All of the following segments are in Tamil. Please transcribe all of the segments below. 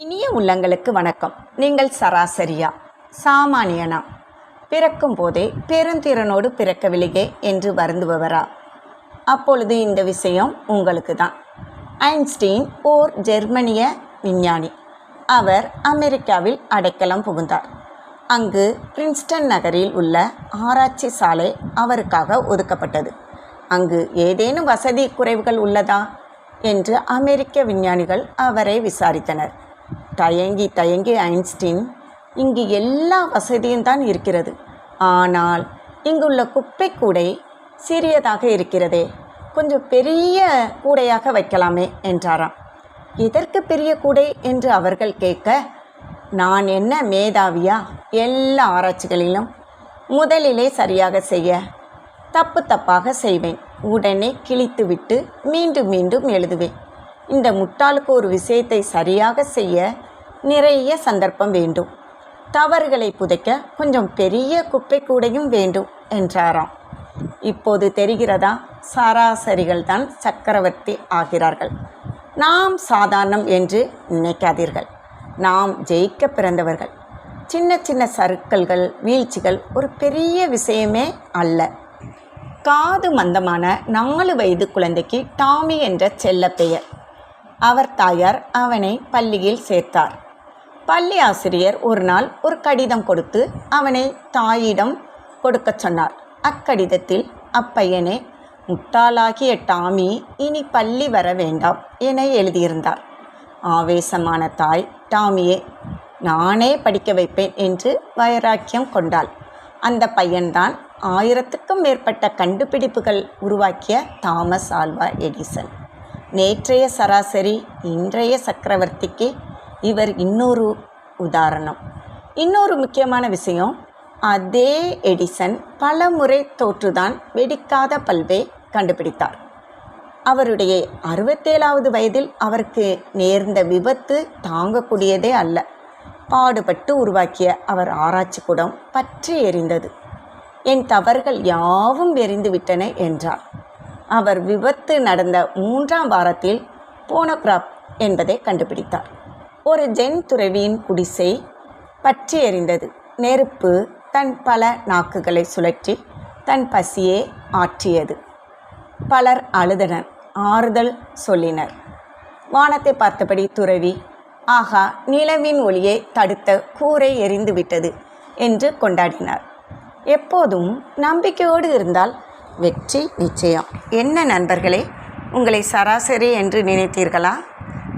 இனிய உள்ளங்களுக்கு வணக்கம். நீங்கள் சராசரியா? சாமானியனா? பிறக்கும் போதே பெருந்திறனோடு பிறக்கவில்லையே என்று வருந்துபவரா? அப்பொழுது இந்த விஷயம் உங்களுக்கு தான் ஐன்ஸ்டீன் ஓர் ஜெர்மனிய விஞ்ஞானி. அவர் அமெரிக்காவில் அடைக்கலம் புகுந்தார். அங்கு பிரின்ஸ்டன் நகரில் உள்ள ஆராய்ச்சி சாலை அவருக்காக ஒதுக்கப்பட்டது. அங்கு ஏதேனும் வசதி குறைவுகள் உள்ளதா? என்று அமெரிக்க விஞ்ஞானிகள் அவரை விசாரித்தனர். தயங்கி தயங்கி ஐன்ஸ்டீன் இங்கு எல்லா வசதியும் தான் இருக்கிறது. ஆனால் இங்குள்ள குப்பை கூடை சிறியதாக இருக்கிறதே கொஞ்சம் பெரிய கூடையாக வைக்கலாமே என்றாராம். எதற்கு பெரிய கூடை? என்று அவர்கள் கேட்க நான் என்ன மேதாவியா? எல்லா ஆராய்ச்சிகளிலும் முதலிலே சரியாக செய்ய தப்பு தப்பாக செய்வேன். உடனே கிழித்துவிட்டு மீண்டும் மீண்டும் எழுதுவேன். இந்த முட்டாளுக்கு ஒரு விஷயத்தை சரியாக செய்ய நிறைய சந்தர்ப்பம் வேண்டும். தவறுகளை புதைக்க கொஞ்சம் பெரிய குப்பை கூடையும் வேண்டும் என்றாராம். இப்போது தெரிகிறதா? சராசரிகள் தான் சக்கரவர்த்தி ஆகிறார்கள். நாம் சாதாரணம் என்று நினைக்காதீர்கள். நாம் ஜெயிக்க பிறந்தவர்கள். சின்ன சின்ன சருக்கல்கள் வீழ்ச்சிகள் ஒரு பெரிய விஷயமே அல்ல. காது மந்தமான நாலு வயது குழந்தைக்கு டாமி என்ற செல்ல பெயர் அவர் தாயார் அவனை பள்ளியில் சேர்த்தார். பள்ளி ஆசிரியர் ஒரு நாள் ஒரு கடிதம் கொடுத்து அவனை தாயிடம் கொடுக்கச் சொன்னார். அக்கடிதத்தில் அப்பையனே முட்டாளாகிய டாமி இனி பள்ளி வர வேண்டாம் என எழுதியிருந்தார். ஆவேசமான தாய் டாமியை நானே படிக்க வைப்பேன் என்று வைராக்கியம் கொண்டாள். அந்த பையன்தான் ஆயிரத்துக்கும் மேற்பட்ட கண்டுபிடிப்புகள் உருவாக்கிய தாமஸ் ஆல்வா எடிசன். நேற்றைய சராசரி இன்றைய சக்கரவர்த்திக்கு இவர் இன்னொரு உதாரணம். இன்னொரு முக்கியமான விஷயம் அதே எடிசன் பல முறை தோற்றுதான் வெடிக்காத பல்பை கண்டுபிடித்தார். அவருடைய அறுபத்தேழாவது வயதில் அவருக்கு நேர்ந்த விபத்து தாங்கக்கூடியதே அல்ல. பாடுபட்டு உருவாக்கிய அவர் ஆராய்ச்சி கூடம் பற்றி எரிந்தது. என் தவறுகள் யாவும் எரிந்துவிட்டன என்றார். அவர் விபத்து நடந்த மூன்றாம் வாரத்தில் போனோகிராப் என்பதை கண்டுபிடித்தார். ஒரு ஜென் துறவியின் குடிசை பற்றி எறிந்தது நெருப்பு தன் பல நாக்குகளை சுழற்றி தன் பசியே ஆற்றியது. பலர் அழுதனர் ஆறுதல் சொல்லினர். வானத்தை பார்த்தபடி துறவி ஆகா நிலவின் ஒளியை தடுத்த கூரை எரிந்துவிட்டது என்று கொண்டாடினார். எப்போதும் நம்பிக்கையோடு இருந்தால் வெற்றி நிச்சயம். என்ன நண்பர்களே உங்களை சராசரி என்று நினைத்தீர்களா?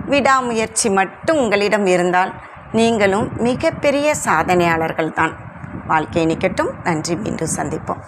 விடாமுயற்சி மட்டும் உங்களிடம் இருந்தால் நீங்களும் மிகப்பெரிய சாதனையாளர்கள்தான். வாழ்க்கை நிக்கட்டும் நன்றி. மீண்டும் சந்திப்போம்.